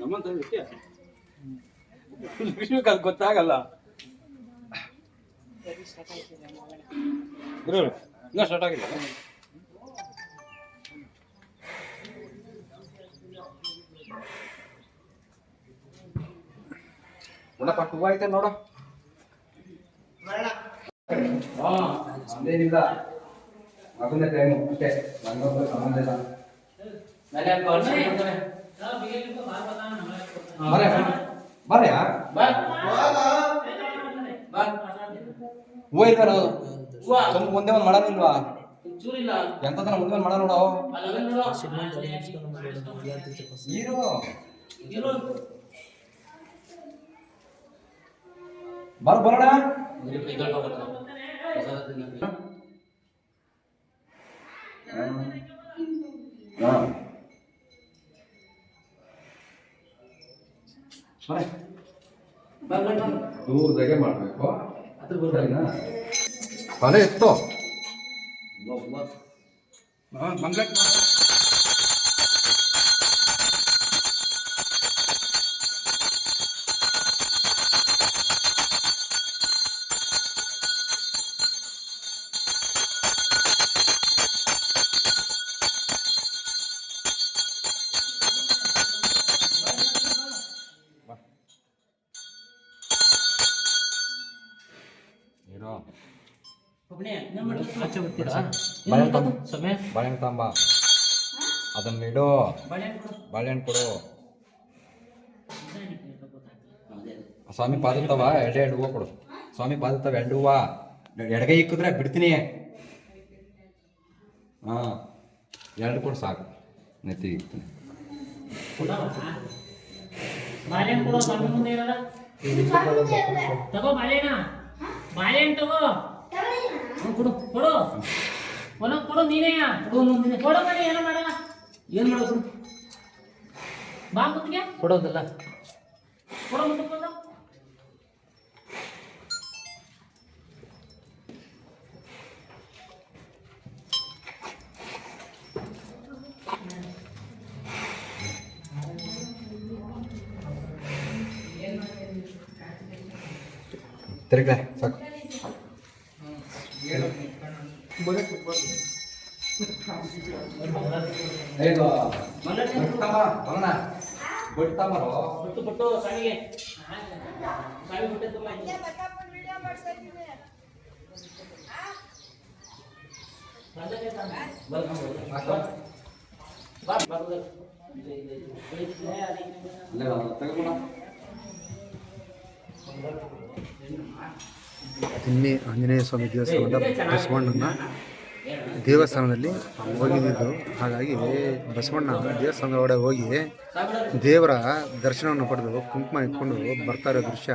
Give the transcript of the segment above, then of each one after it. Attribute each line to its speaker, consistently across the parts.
Speaker 1: ನಮ್ಮಂತ ವ್ಯಕ್ತಿ ಲಕ್ಷ್ಮೀಕಾಂತ್ ಗೊತ್ತಾಗಲ್ಲ. ಇನ್ನೂ ಸ್ಟಾರ್ಟ್ ಆಗಿಲ್ಲ? ನೋಡಪ್ಪ ಹೂವ ಐತೆ ನೋಡು. ಹಾ ಅದೇನಿಲ್ಲ. ಮಗನ ಟೈಮ್ ಅಷ್ಟೇ. ನನಗೊಬ್ಬರು ಸಂಬಂಧ ಇಲ್ಲ. ಬರೇ. ಬರೇ ಹೂವ. ಇಲ್ವಾ? ಸ್ವಲ್ಪ ಮುಂದೆ ಒಂದು ಎಂತದನ ಮುಂದೆ ಒಂದು ನೋಡು. ಇರು. ಬರ ಬರೋಣ. ದೂರದಾಗೆ ಮಾಡಬೇಕು. ಸರಿನಾ? ತಲೆ ಎತ್ತು. ಮಂಗ್ಲ ಬಾಳೆಹಣ್ಣು ತಂಬ. ಬಾಳೆಹಣ್ಣು ತಂಬ. ಅದನ್ನ ಇಡು. ಬಾಳೆಹಣ್ಣು ಕೊಡು. ಸ್ವಾಮಿ ಪಾದತ್ತವ ಎರಡೇ ಎರಡು ಹೂವು ಕೊಡು. ಸ್ವಾಮಿ ಪಾದತ್ತವ ಎರಡು ಹೂವ. ಎಡಗೈ ಇಕ್ಕಿದ್ರೆ ಬಿಡ್ತೀನಿ. ಹಾ. ಎರಡು ಕೊಡು ಸಾಕು. ನೆತ್ತಿಗೆ ಇಕ್ತೀನಿ.
Speaker 2: ಬಾಳೆಹಣ್ಣು ಕೊಡು ಸ್ವಾಮಿ ಮುಂದೆ ಇರಲ್ಲ. ತಗೋ ಬಾಳೆಹಣ್ಣ ಬಾಳೆಹಣ್ಣು ತಗೋ. ಕೊಡು. ಕೊಡು. ಒಂದೊಂದು ಕೊಡು ನೀನೇ. ಕೊಡು ಮಾಡಿ ಕೊಡು ಏನೋ ಮಾಡಲ್ಲ ಏನು ಮಾಡೋದು? ಬಾ ಮುತ್ತಿಗೆ.
Speaker 3: ಕೊಡೋದಲ್ಲ.
Speaker 2: ಕೊಡೋ ಮುಂದಕ್ಕೆ ಬಂದು.
Speaker 1: ತಿರುಗ್ಲೆ ಸಾಕು ಇದು ಬಿಡ್ತಮ್ಮ ಬರೋಣ ಬಿಡ್ತಮ್ಮರು
Speaker 2: ಬಿಟ್ಟು ಬಿಟ್ಟು ಸಾವಿಗೆ ಸಾವಿ ಬಿಟ್ಟೆ ತುಂಬ ಇದೆ. ಬಂದದೆ ತಾನೆ. ಬಾ, ಬಾ, ಬಾ. ಬಾ, ಬಾ, ಬಾ. ಇದೆ, ಬಿಟ್ಟು ಬಿಟ್ಟು ಇದೆ,
Speaker 1: ತೆಗೆದ್ಬಿಡ
Speaker 4: ನಿನ್ನೆ ಆಂಜನೇಯ ಸ್ವಾಮಿ ದೇವಸ್ಥಾನದ ಬಸವಣ್ಣನ ದೇವಸ್ಥಾನದಲ್ಲಿ ಹೋಗಿದ್ದು. ಹಾಗಾಗಿ ಬಸವಣ್ಣ ದೇವಸ್ಥಾನದ ಒಳಗೆ ಹೋಗಿ ದೇವರ ದರ್ಶನವನ್ನು ಪಡೆದು ಕುಂಕುಮ ಇಟ್ಕೊಂಡು ಬರ್ತಾ ಇರೋ ದೃಶ್ಯ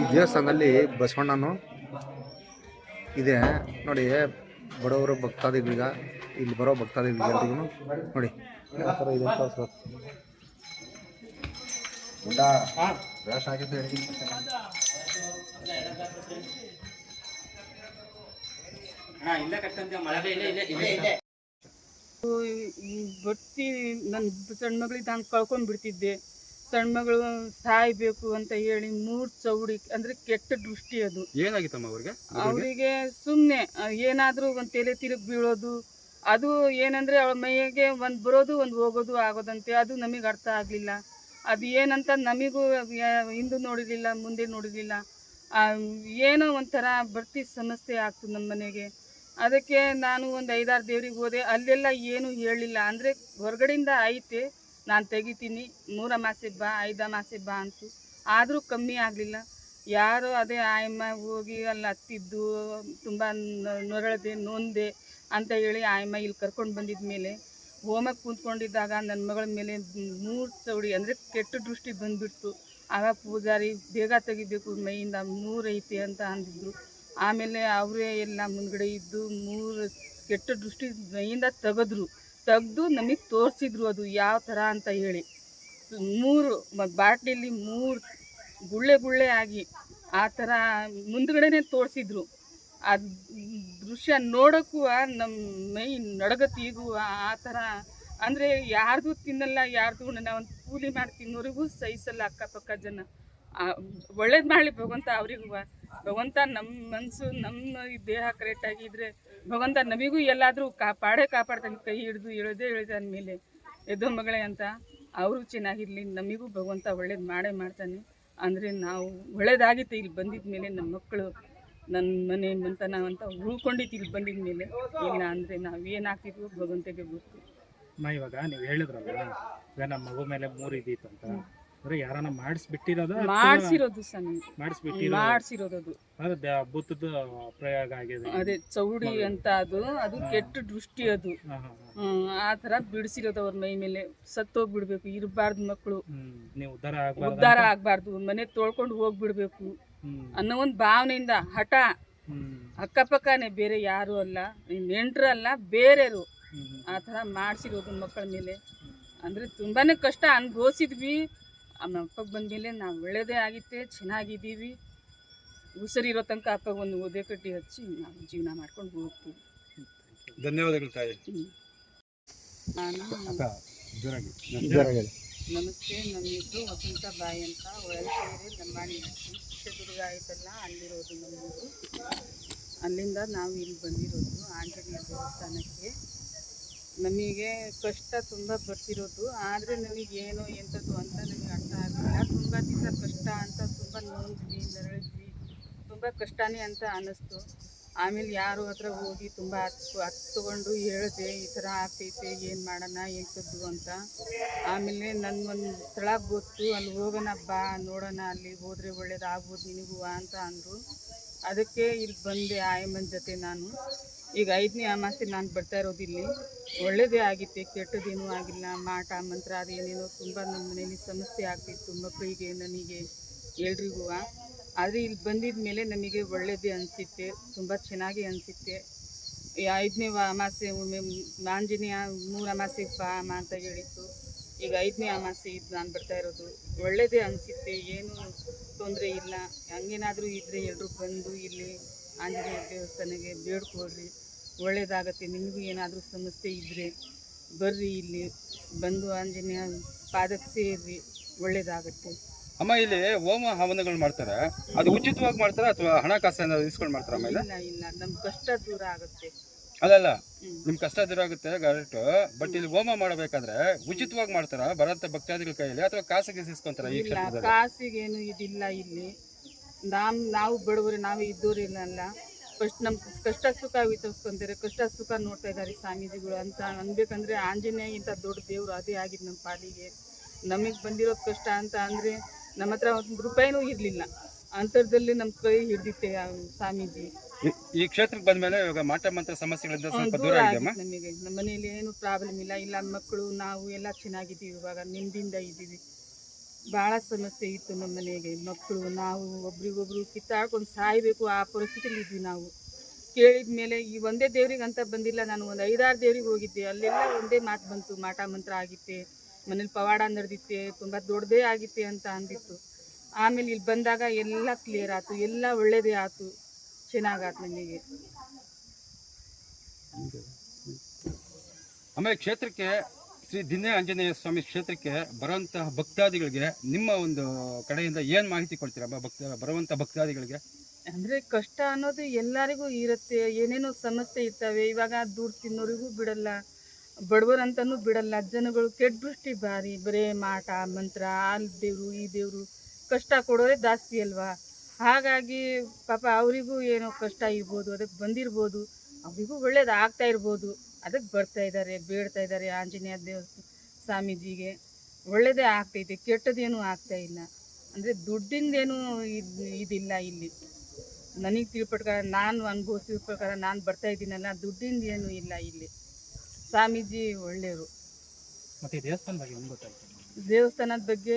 Speaker 4: ಈ ದೇವಸ್ಥಾನದಲ್ಲಿ ಬಸವಣ್ಣನು ಇದೆ. ನೋಡಿ, ಬಡವರು ಭಕ್ತಾದಿಗಳಿಗ, ಇಲ್ಲಿ ಬರೋ ಭಕ್ತಾದಿಗಳಿಗೆಲ್ರಿಗೂ ನೋಡಿ ಇದೆ
Speaker 5: ಭಕ್ತಿ ನನ್ನ ಸಣ್ಣ ಮಗಳಿಗೆ ನಾನು ಕಳ್ಕೊಂಡು ಬಿಡ್ತಿದ್ದೆ. ಸಣ್ಣ ಮಗಳು ಸಾಯ್ಬೇಕು ಅಂತ ಹೇಳಿ ಮೂರ್ ಚೌಡಿ ಅಂದ್ರೆ ಕೆಟ್ಟ ದೃಷ್ಟಿ ಅದು.
Speaker 4: ಏನಾಗಿತ್ತಮ್ಮ ಅವ್ರಿಗೆ?
Speaker 5: ಅವರಿಗೆ ಸುಮ್ಮನೆ ಏನಾದರೂ ಒಂದು ತಲೆ ತಿರುಗಿ ಬೀಳೋದು ಅದು ಏನಂದ್ರೆ ಅವಳ ಮೈಗೆ ಒಂದು ಬರೋದು ಒಂದು ಹೋಗೋದು ಆಗೋದಂತೆ ಅದು ನಮಗೆ ಅರ್ಥ ಆಗಲಿಲ್ಲ. ಅದು ಏನಂತ ನಮಗೂ ಹಿಂದೂ ನೋಡಿರಲಿಲ್ಲ ಮುಂದೆ ನೋಡಿರಲಿಲ್ಲ. ಏನೋ ಒಂಥರ ಬರ್ತಿ ಸಮಸ್ಯೆ ಆಗ್ತದೆ ನಮ್ಮ ಮನೆಗೆ. ಅದಕ್ಕೆ ನಾನು ಒಂದು ಐದಾರು ದೇವ್ರಿಗೆ ಹೋದೆ. ಅಲ್ಲೆಲ್ಲ ಏನು ಹೇಳಿಲ್ಲ. ಅಂದರೆ ಹೊರಗಡೆಯಿಂದ ಐತೆ, ನಾನು ತೆಗಿತೀನಿ. ಮೂರ ಮಾಸೆ ಬಾ, ಐದ ಮಾಸೆ ಬಾ ಅಂತು. ಆದರೂ ಕಮ್ಮಿ ಆಗಲಿಲ್ಲ. ಯಾರು ಅದೇ ಆಯಮ್ಮ ಹೋಗಿ ಅಲ್ಲಿ ಹತ್ತಿದ್ದು, ತುಂಬ ನೊರಳದೆ, ನೊಂದೆ ಅಂತ ಹೇಳಿ ಆಯಮ್ಮ ಇಲ್ಲಿ ಕರ್ಕೊಂಡು ಬಂದಿದ್ದ ಮೇಲೆ, ಹೋಮಕ್ಕೆ ಕೂತ್ಕೊಂಡಿದ್ದಾಗ ನನ್ನ ಮಗಳ ಮೇಲೆ ಮೂರು ಚೌಡಿ, ಅಂದರೆ ಕೆಟ್ಟ ದೃಷ್ಟಿ ಬಂದುಬಿಡ್ತು. ಆಗ ಪೂಜಾರಿ, ಬೇಗ ತೆಗಿಬೇಕು, ಮೈಯಿಂದ ಮೂರು ಅಂತ ಅಂದಿದ್ರು. ಆಮೇಲೆ ಅವರೇ ಎಲ್ಲ ಮುಂದ್ಗಡೆ ಇದ್ದು ಮೂರು ಕೆಟ್ಟ ದೃಷ್ಟಿ ಮೈಯಿಂದ ತೆಗೆದ್ರು. ತೆಗೆದು ನಮಗೆ ತೋರಿಸಿದ್ರು ಅದು ಯಾವ ಥರ ಅಂತ ಹೇಳಿ. ಮೂರು ಬಾಟ್ಲಿಲಿ ಮೂರು ಗುಳ್ಳೆ ಗುಳ್ಳೆ ಆಗಿ ಆ ಥರ ಮುಂದ್ಗಡೆನೆ ತೋರಿಸಿದ್ರು. ಆ ದೃಶ್ಯ ನೋಡೋಕ್ಕೂ ನಮ್ಮ ಮೈ ನಡಗತ್ತು ಈಗೂ ಆ ಥರ ಅಂದರೆ ಯಾರ್ದು ತಿನ್ನಲ್ಲ, ಯಾರ್ದು ನಾವು ಒಂದು ಕೂಲಿ ಮಾಡಿ ತಿನ್ನೋರಿಗೂ ಸಹಿಸಲ್ಲ ಅಕ್ಕಪಕ್ಕ ಜನ. ಒಳ್ಳೇದು ಮಾಡಲಿ ಭಗವಂತ ಅವರಿಗೂ. ಭಗವಂತ ನಮ್ಮ ಮನಸ್ಸು ನಮ್ಮ ದೇಹ ಕರೆಕ್ಟ್ ಆಗಿದ್ರೆ ಭಗವಂತ ನಮಗೂ ಎಲ್ಲಾದರೂ ಕಾಪಾಡೇ ಕಾಪಾಡ್ತಾನೆ ಕೈ ಹಿಡಿದು ಇಳದೇ ಇಳಿದ ಮೇಲೆ ಎದ್ದು ಮಗಳೇ ಅಂತ ಅವರು ಚೆನ್ನಾಗಿರಲಿ ನಮಗೂ ಭಗವಂತ ಒಳ್ಳೇದು ಮಾಡೇ ಮಾಡ್ತಾನೆ. ಅಂದರೆ ನಾವು ಒಳ್ಳೇದಾಗಿತ್ತು ಇಲ್ಲಿ ಬಂದಿದ ಮೇಲೆ ನಮ್ಮ ಮಕ್ಕಳು ನನ್ನ ಮನೆ ಅಂತ ನಾವಂತ ಉಳ್ಕೊಂಡಿತ್ತು ಇಲ್ಲಿ ಬಂದಿದ ಮೇಲೆ ಇಲ್ಲ ಅಂದರೆ ನಾವು ಏನಾಗ್ತಿದ್ವು ಭಗವಂತಗೆ ಗೊತ್ತು.
Speaker 3: ಅಮ್ಮ ಇವಾಗ ನೀವು ಹೇಳಿದ್ರಲ್ಲ ಈಗ ನಮ್ಮ ಮಗು ಮೇಲೆ ಮೂರು ಇದ್ದಿತ್ತು ಅಂತ. ಅಂದ್ರೆ ಯಾರನ್ನ ಮಾಡಿಸ್ಬಿಟ್ಟಿರೋದು
Speaker 5: ಮಾಡಿಸಿರೋದು ಮಾಡಿಸಿರೋದು ಅದು.
Speaker 3: ಭೂತದ ಪ್ರಯೋಗ ಆಗಿದೆ.
Speaker 5: ಅದೇ ಚೌಡಿ ಅಂತ ಅದು ಅದು ಕೆಟ್ಟ ದೃಷ್ಟಿ ಅದು. ಆ ತರ ಬಿಡಿಸಿರೋದು ಅವ್ರ ಮೈ ಮೇಲೆ. ಸತ್ತೋಗ್ಬಿಡ್ಬೇಕು ಇರಬಾರ್ದು ಮಕ್ಕಳು
Speaker 3: ನೀವು ಉದ್ಧಾರ ಆಗ್ಬಾರ್ದು
Speaker 5: ಉದ್ಧಾರ ಆಗಬಾರ್ದು ಮನೆ ತೊಳ್ಕೊಂಡು ಹೋಗ್ಬಿಡ್ಬೇಕು. ಅನ್ನೋ ಒಂದು ಭಾವನೆಯಿಂದ ಹಠ. ಅಕ್ಕಪಕ್ಕನೇ ಬೇರೆ ಯಾರು ಅಲ್ಲ ನೆಂಟ್ರು ಅಲ್ಲ ಬೇರೆಯವರು
Speaker 3: ಹ್ಮ್ ಹ್ಮ್.
Speaker 5: ಆ ಥರ ಮಾಡಿಸಿರೋದು ಮಕ್ಕಳ ಮೇಲೆ. ಅಂದ್ರೆ ತುಂಬಾ ಕಷ್ಟ ಅನುಭವಿಸಿದ್ವಿ. ನಮ್ಮ ಅಪ್ಪಗೆ ಬಂದಮೇಲೆ ನಾವು ಒಳ್ಳೇದೇ ಆಗಿತ್ತೆ ಚೆನ್ನಾಗಿದ್ದೀವಿ. ಉಸಿರಿರೋ ತನಕ ಅಪ್ಪಗೆ ಒಂದು ಓದೆ ಕಟ್ಟಿ ಹಚ್ಚಿ ನಾವು ಜೀವನ ಮಾಡ್ಕೊಂಡು ಹೋಗ್ತೀವಿ.
Speaker 4: ಧನ್ಯವಾದಗಳು ತಾಯಿ.
Speaker 5: ನಾನು ನಮಸ್ತೆ. ನನ್ನ ಹೆಸರು ವಸಂತ ಬಾಯಿ ಅಂತ ಒಳಗೆ ಲಂಬಾಣಿ ಚಿತ್ರದುರ್ಗ ಆಯ್ತಲ್ಲ ಅಲ್ಲಿರೋದು ನಮ್ಮದು ಅಲ್ಲಿಂದ ನಾವು ಇಲ್ಲಿ ಬಂದಿರೋದು ನಮಗೆ ಕಷ್ಟ ತುಂಬ ಬರ್ತಿರೋದು, ಆದರೆ ಏನು ಎಂಥದ್ದು ಅಂತ ನನಗೆ ಅರ್ಥ ಆಗಲಿಲ್ಲ ತುಂಬ ದಿವಸ ಕಷ್ಟ ಅಂತ, ತುಂಬ ನೋಡಿದ್ವಿ ನರಳಿದ್ವಿ. ತುಂಬ ಕಷ್ಟನೇ ಅಂತ ಅನ್ನಿಸ್ತು. ಆಮೇಲೆ ಯಾರು ಹತ್ರ ಹೋಗಿ ತುಂಬ ಹತ್ತು ಹತ್ತುಕೊಂಡು ಹೇಳಿದೆ, ಈ ಥರ ಆಗ್ತೈತೆ, ಏನು ಮಾಡೋಣ ಎಂಥದ್ದು ಅಂತ. ಆಮೇಲೆ ನನಗೊಂದು ಸ್ಥಳ ಗೊತ್ತು, ಅಲ್ಲಿ ಹೋಗೋಣ ಬಾ, ನೋಡೋಣ, ಅಲ್ಲಿ ಹೋದರೆ ಒಳ್ಳೇದಾಗ್ಬೋದು, ನಿನಗೂ ಅಂತ ಅಂದರು. ಅದಕ್ಕೆ ಇಲ್ಲಿ ಬಂದೆ ಆಯಮ್ಮನ ಜೊತೆ ನಾನು. ಈಗ ಐದನೇ ಅಮಾಸೆ ನಾನು ಬರ್ತಾ ಇರೋದು ಇಲ್ಲಿ ಒಳ್ಳೇದೇ ಆಗಿತ್ತು, ಕೆಟ್ಟದೇನೂ ಆಗಿಲ್ಲ. ಮಾಟ, ಮಂತ್ರ, ಅದೇನೇನೋ ತುಂಬ ನಮ್ಮ ಮನೇಲಿ ಸಮಸ್ಯೆ ಆಗ್ತಿತ್ತು ಮಕ್ಕಳಿಗೆ ನನಗೆ, ಎಲ್ರಿಗೂ. ಆದರೆ ಇಲ್ಲಿ ಬಂದಿದ ಮೇಲೆ ನಮಗೆ ಒಳ್ಳೆಯದೇ ಅನಿಸುತ್ತೆ, ತುಂಬ ಚೆನ್ನಾಗಿ ಅನಿಸುತ್ತೆ. ಈ ಐದನೇ ಅಮಾಸೆ ಒಮ್ಮೆ ಆಂಜನೇಯ ಮೂರು ಅಮಾಸೆ ಬಾ ಅಮ್ಮ ಅಂತ ಹೇಳಿತ್ತು. ಈಗ ಐದನೇ ಅಮಾಸೆ ಇದು ನಾನು ಬರ್ತಾ ಇರೋದು. ಒಳ್ಳೆಯದೇ ಅನಿಸುತ್ತೆ, ಏನು ತೊಂದರೆ ಇಲ್ಲ. ಹಂಗೇನಾದರೂ ಇದ್ದರೆ ಎಲ್ಲರೂ ಬಂದು ಇಲ್ಲಿ ಆಂಜನೇಯ ದೇವಸ್ಥಾನಕ್ಕೆ ಬೇಡ್ಕೊಳ್ರಿ. ಒಳ್ಳೇದಾಗತ್ತೆ. ನಿಮಗೂ ಏನಾದರೂ ಸಮಸ್ಯೆ ಇದ್ದರೆ ಬರ್ರಿ ಇಲ್ಲಿ. ಬಂದು ಆಂಜನೇಯ ಪಾದಕ್ಕೆ ಸೇರಿ ಒಳ್ಳೇದಾಗತ್ತೆ.
Speaker 1: ಅಮ್ಮ ಇಲ್ಲಿ ಹೋಮ ಹವನಗಳು ಮಾಡ್ತಾರೆ? ಅದು ಉಚಿತವಾಗಿ ಮಾಡ್ತಾರೆ ಅಥವಾ ಹಣಕಾಸು ಏನಾದ್ರು ಇಸ್ಕೊಂಡು ಮಾಡ್ತಾರ ಅಮ್ಮ
Speaker 5: ಇಲ್ಲ? ಇಲ್ಲ ನಮ್ಮ ಕಷ್ಟ ದೂರ ಆಗುತ್ತೆ.
Speaker 1: ಅಲ್ಲಲ್ಲ
Speaker 5: ನಿಮ್ಮ
Speaker 1: ನಿಮ್ ಕಷ್ಟ ದೂರ ಆಗುತ್ತೆ ಕರೆಕ್ಟ್. ಬಟ್ ಇಲ್ಲಿ ಹೋಮ ಮಾಡಬೇಕಾದ್ರೆ ಉಚಿತವಾಗಿ ಮಾಡ್ತಾರ? ಬರಂತ ಭಕ್ತಾದಿಗಳ ಕೈಯಲ್ಲಿ ಅಥವಾ ಕಾಸಿಗೆ ಇಸ್ಕೊಂತಾರ ಈ
Speaker 5: ಇಲ್ಲ
Speaker 1: ಕ್ಷೇತ್ರದಲ್ಲಿ?
Speaker 5: ಕಾಸಿಗೇನು ಇದಿಲ್ಲ ಇಲ್ಲಿ. ನಾವು ನಾವು ಬಡವರು ನಾವು ಇದ್ದೋರಿಲ್ಲ ಫಸ್ಟ್ ನಮ್ಮ ಕಷ್ಟ ಸುಖ ವಿಚಾರಿಸ್ಕೊಂತಾರೆ ಕಷ್ಟ ಸುಖ ನೋಡ್ತಾ ಇದ್ದಾರೆ ಸ್ವಾಮೀಜಿಗಳು ಅಂತ ಅನ್ಬೇಕಂದ್ರೆ ಆಂಜನೇಯ ಇಂಥ ದೊಡ್ಡ ದೇವರು ಅದೇ ಆಗಿದ್ದು ನಮ್ಮ ಪಾಲಿಗೆ. ನಮಗೆ ಬಂದಿರೋ ಕಷ್ಟ ಅಂತ ಅಂದರೆ ನಮ್ಮ ಹತ್ರ ಒಂದು ರೂಪಾಯಿನೂ ಇರಲಿಲ್ಲ. ಅಂತರ್ದಲ್ಲಿ ನಮ್ಮ ಕೈ ಹಿಡ್ದಿತ್ತೆ ಸ್ವಾಮೀಜಿ.
Speaker 1: ಈ- ಕ್ಷೇತ್ರಕ್ಕೆ ಬಂದ್ಮೇಲೆ ಇವಾಗ ಮಾಟ ಮಂತ್ರ ಸಮಸ್ಯೆಗಳಿಂದ ಸ್ವಲ್ಪ
Speaker 5: ದೂರ ನಮಗೆ. ನಮ್ಮ ಮನೇಲಿ ಏನು ಪ್ರಾಬ್ಲಮ್ ಇಲ್ಲ. ಇಲ್ಲ ಮಕ್ಕಳು ನಾವು ಎಲ್ಲ ಚೆನ್ನಾಗಿದ್ದೀವಿ ಇವಾಗ. ನಿಮ್ಮಿಂದ ಇದ್ದೀವಿ. ಭಾಳ ಸಮಸ್ಯೆ ಇತ್ತು ನಮ್ಮ ಮನೆಗೆ. ಮಕ್ಕಳು, ನಾವು ಒಬ್ರಿಗೊಬ್ರು ಕಿತ್ತಾಡ್ಕೊಂಡು ಸಾಯಬೇಕು, ಆ ಪರಿಸ್ಥಿತಿಲಿ ಇದ್ವಿ ನಾವು. ಕೇಳಿದ ಮೇಲೆ ಈ ಒಂದೇ ದೇವ್ರಿಗೆ ಅಂತ ಬಂದಿಲ್ಲ, ನಾನು ಒಂದು ಐದಾರು ದೇವ್ರಿಗೆ ಹೋಗಿದ್ದೆ. ಅಲ್ಲೆಲ್ಲ ಒಂದೇ ಮಾತು ಬಂತು, ಮಾಟ ಮಂತ್ರ ಆಗಿತ್ತೆ, ಮನೇಲಿ ಪವಾಡ ನಡೆದಿತ್ತೆ, ತುಂಬ ದೊಡ್ಡದೇ ಆಗಿತ್ತೆ ಅಂತ ಅಂದಿತ್ತು. ಆಮೇಲೆ ಇಲ್ಲಿ ಬಂದಾಗ ಎಲ್ಲ ಕ್ಲಿಯರ್ ಆಯಿತು, ಎಲ್ಲ ಒಳ್ಳೇದೇ ಆಯಿತು. ಚೆನ್ನಾಗಾಯ್ತು ನನಗೆ
Speaker 1: ಆಮೇಲೆ ಕ್ಷೇತ್ರಕ್ಕೆ ಶ್ರೀ ದಿನ ಆಂಜನೇಯ ಸ್ವಾಮಿ ಕ್ಷೇತ್ರಕ್ಕೆ ಬರುವಂತಹ ಭಕ್ತಾದಿಗಳಿಗೆ ನಿಮ್ಮ ಒಂದು ಕಡೆಯಿಂದ ಏನು ಮಾಹಿತಿ ಕೊಡ್ತೀರಾ ಭಕ್ತ ಬರುವಂಥ ಭಕ್ತಾದಿಗಳಿಗೆ?
Speaker 5: ಅಂದರೆ ಕಷ್ಟ ಅನ್ನೋದು ಎಲ್ಲರಿಗೂ ಇರುತ್ತೆ. ಏನೇನೋ ಸಮಸ್ಯೆ ಇರ್ತವೆ. ಇವಾಗ ದುಡ್ಡು ತಿನ್ನೋರಿಗೂ ಬಿಡಲ್ಲ. ಬಡವರಂತನೂ ಬಿಡಲ್ಲ. ಜನಗಳು ಕೆಟ್ಟ ದೃಷ್ಟಿ ಬಾರಿ. ಬರೇ ಮಾಟ, ಮಂತ್ರ ಅಲ್ಲಿ ದೇವರು, ಈ ದೇವರು. ಕಷ್ಟ ಕೊಡೋರೆ ಜಾಸ್ತಿ ಅಲ್ವಾ? ಹಾಗಾಗಿ ಪಾಪ ಅವರಿಗೂ ಏನೋ ಕಷ್ಟ ಇರ್ಬೋದು, ಅದಕ್ಕೆ ಬಂದಿರ್ಬೋದು. ಅವರಿಗೂ ಒಳ್ಳೇದು ಆಗ್ತಾ ಇರ್ಬೋದು. ಅದಕ್ಕೆ ಬರ್ತಾ ಇದ್ದಾರೆ ಬೇಡ್ತಾ ಇದ್ದಾರೆ ಆಂಜನೇಯ ದೇವಸ್ಥಾನ ಸ್ವಾಮೀಜಿಗೆ. ಒಳ್ಳೆಯದೇ ಆಗ್ತೈತೆ ಕೆಟ್ಟದೇನು ಆಗ್ತಾ ಇಲ್ಲ. ಅಂದರೆ ದುಡ್ಡಿಂದೇನು ಇದು ಇದಿಲ್ಲ ಇಲ್ಲಿ. ನನಗೆ ತಿಳ್ಪಟ್ಕಾರ ನಾನು ಅನುಭವಿಸಿದ ಪ್ರಕಾರ ನಾನು ಬರ್ತಾ ಇದ್ದೀನಲ್ಲ ದುಡ್ಡಿಂದ ಏನು ಇಲ್ಲ ಇಲ್ಲಿ. ಸ್ವಾಮೀಜಿ ಒಳ್ಳೆಯವರು.
Speaker 3: ಮತ್ತೆ ದೇವಸ್ಥಾನ ಬಗ್ಗೆ ಹೆಂಗ್ ಗೊತ್ತಾಯ್ತು?
Speaker 5: ದೇವಸ್ಥಾನದ ಬಗ್ಗೆ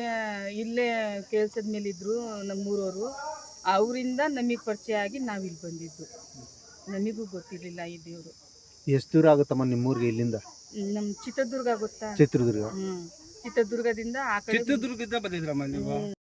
Speaker 5: ಇಲ್ಲೇ ಕೆಲಸದ ಮೇಲೆ ಇದ್ರು ನಮ್ಮೂರವರು. ಅವರಿಂದ ನಮಗೆ ಪರಿಚಯ ಆಗಿ ನಾವು ಇಲ್ಲಿ ಬಂದಿದ್ದು. ನಮಗೂ ಗೊತ್ತಿರಲಿಲ್ಲ ಈ ದೇವರು.
Speaker 4: ಎಷ್ಟು ದೂರ ಆಗುತ್ತಮ್ಮ ನಿಮ್ಮೂರಿಗೆ ಇಲ್ಲಿಂದ?
Speaker 5: ನಮ್ಮ ಚಿತ್ರದುರ್ಗ ಗೊತ್ತಾ?
Speaker 4: ಚಿತ್ರದುರ್ಗ.
Speaker 5: ಹ್ಮ್. ಚಿತ್ರದುರ್ಗದಿಂದ ಆ ಕಡೆ
Speaker 1: ಚಿತ್ರದುರ್ಗದಿಂದ ಬಂದಿದ್ರಮ್ಮ ನೀವು?